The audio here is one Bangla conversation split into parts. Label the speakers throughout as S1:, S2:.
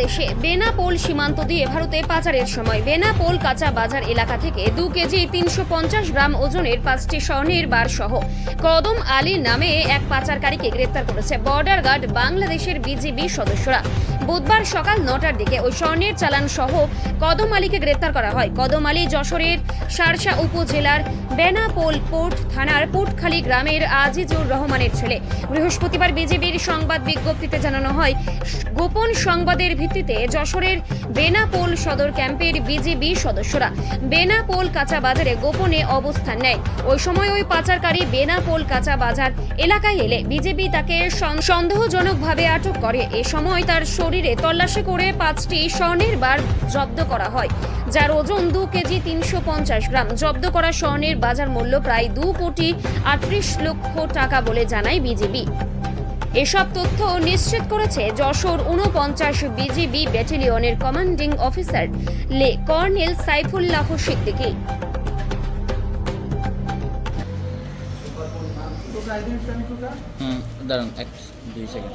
S1: বাংলাদেশে বেনাপোল সীমান্ত দিয়ে ভারতে পাচারের সময়। বেনাপোল কাঁচা বাজার এলাকা থেকে দু কেজি তিনশো পঞ্চাশ গ্রাম ওজনের পাঁচটি স্বর্ণের বার সহ কদম আলী নামে এক পাচারকারীকে গ্রেপ্তার করেছে বর্ডার গার্ড বাংলাদেশের বিজিবি সদস্যরা। বুধবার সকাল নটার দিকে ওই স্বর্ণের চালান সহ কদম আলীকে গ্রেপ্তার করা হয়। কদম আলী যশোরের সারসা উপজেলার বেনাপোল পোর্ট থানার পোর্টখালী গ্রামের আজিজুর রহমানের ছেলে। বৃহস্পতিবার বিজেপির সংবাদ বিজ্ঞপ্তিতে জানানো হয়, গোপন সংবাদের ভিত্তিতে যশোরের বেনাপোল সদর ক্যাম্পের বিজিবি সদস্যরা বেনাপোল কাঁচা বাজারে গোপনে অবস্থান নেয়। ওই সময় ওই পাচারকারী বেনাপোল কাঁচা বাজার এলাকায় এলে বিজেপি তাকে সন- সন্দেহজনকভাবে আটক করে। এ সময় তার শরীরে তল্লাশি করে পাঁচটি স্বর্ণের বার জব্দ করা হয়। যার ওজন দু কেজি তিনশো পঞ্চাশ গ্রাম। জব্দ করা স্বর্ণের বাজার মূল্য প্রায় দু কোটি আটত্রিশ লক্ষ টাকা বলে জানায় বিজিবি এসব তথ্য নিশ্চিত করেছে যশোর উনপঞ্চাশ বিজিবি ব্যাটালিয়নের কমান্ডিং অফিসার লে কর্নেল সাইফুল্লাহ সিদ্দিকী।
S2: দাঁড়ান এক দুই সেকেন্ড।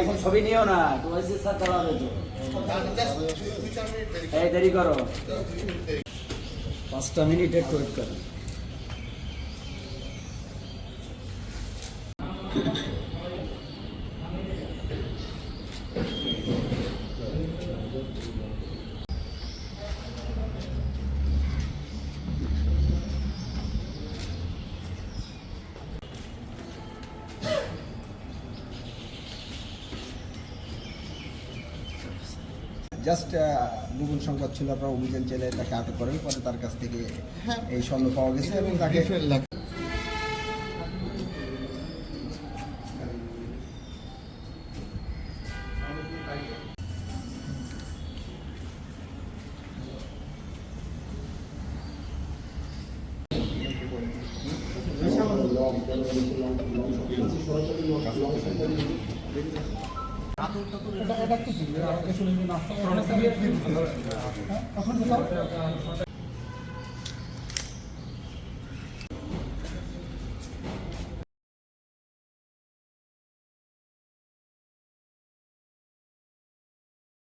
S3: এখন ছবি নিও না, তোমার স্যার চালাবে তো। এই, দেরি করো। পাঁচটা মিনিট একটু ওয়েট করো।
S4: জাস্ট গোপন সংবাদ ছিল আপনারা অভিযান চালিয়ে তাকে আটক করেন পরে তার কাছ থেকে এই স্বর্ণ পাওয়া গেছে এবং তাকে
S5: এটা এটা কি ছিল? আমাকে শুনে নাস্তা করে-